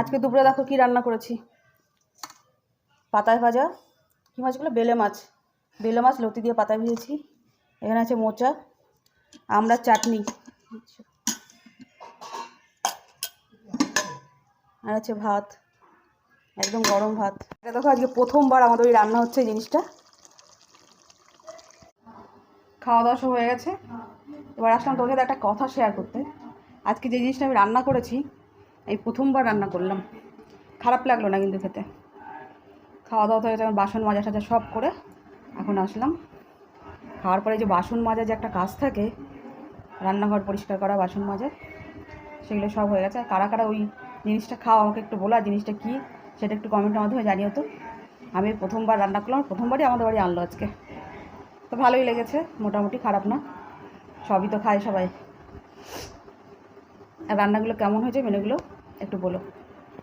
আজকে দুপুরে দেখো কি রান্না করেছি। পাতায় ভাজা, কী মাছগুলো বেলে? মাছ। বেলে মাছ, লতি দিয়ে পাতায় ভেজেছি। এখানে আছে মোচা, আমরা চাটনি। আর আছে ভাত, একদম গরম ভাত। এটা দেখো আজকে প্রথমবার আমাদের ওই রান্না হচ্ছে এই জিনিসটা। খাওয়া দাওয়া সব হয়ে গেছে। এবার আসলাম তোর সাথে একটা কথা শেয়ার করতে। আজকে যে জিনিসটা আমি রান্না করেছি এই প্রথমবার রান্না করলাম। খারাপ লাগল না কিন্তু খেতে। খাওয়া দাওয়া গেছে আমার বাসন মাজা টাজা সব করে এখন আসলাম। খাওয়ার পরে যে বাসন মাজা যে একটা কাজ থাকে, রান্নাঘর পরিষ্কার করা, বাসন মাজা, সেগুলো সব হয়ে গেছে। আর কারা কারা ওই জিনিসটা খাওয়া আমাকে একটু বলা জিনিসটা কী, সেটা একটু কমেন্টের মাধ্যমে জানিও তো। আমি প্রথমবার রান্না করলাম প্রথমবারই আমাদের বাড়ি আনলো আজকে। তো ভালোই লেগেছে, মোটামুটি খারাপ না। সবই তো খায় সবাই। রান্নাগুলো কেমন হয়েছে মেনুগুলো একটু বলো।